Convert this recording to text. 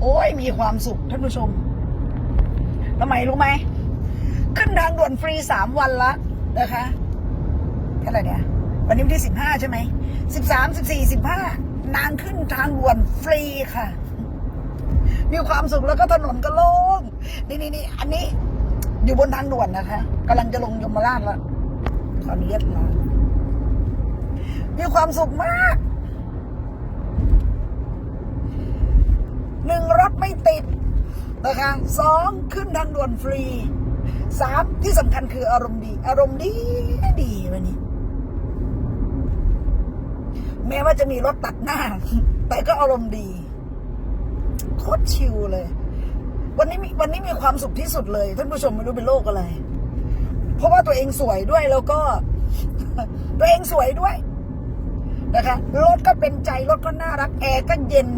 โอ้ยมีความสุขท่านผู้ชมทำไมรู้ไหม ขึ้นทางด่วนฟรีสามวันละนะคะเท่าไหร่เนี่ย วันนี้วันที่สิบห้าใช่ไหมสิบสามสิบสี่สิบห้านางขึ้นทางด่วนฟรีค่ะ มีความสุขแล้วก็ถนนก็โล่งนี่นี่นี่อันนี้อยู่บนทางด่วนนะคะกำลังจะลงยมราชแล้วขออนุญาตลามีความสุขมาก หนึ่งรถไม่ติด นะคะสองขึ้นทางด่วนฟรีสามที่สำคัญคืออารมณ์ดี อารมณ์ดีดีวันนี้ แม้ว่าจะมีรถตัดหน้า แต่ก็อารมณ์ดีโคตรชิลเลย วันนี้มีวันนี้มีความสุขที่สุดเลย ท่านผู้ชมไม่รู้เป็นโรคอะไร เพราะว่าตัวเองสวยด้วยแล้วก็ ตัวเองสวยด้วยนะคะรถก็เป็นใจรถก็น่ารักแอร์ก็เย็น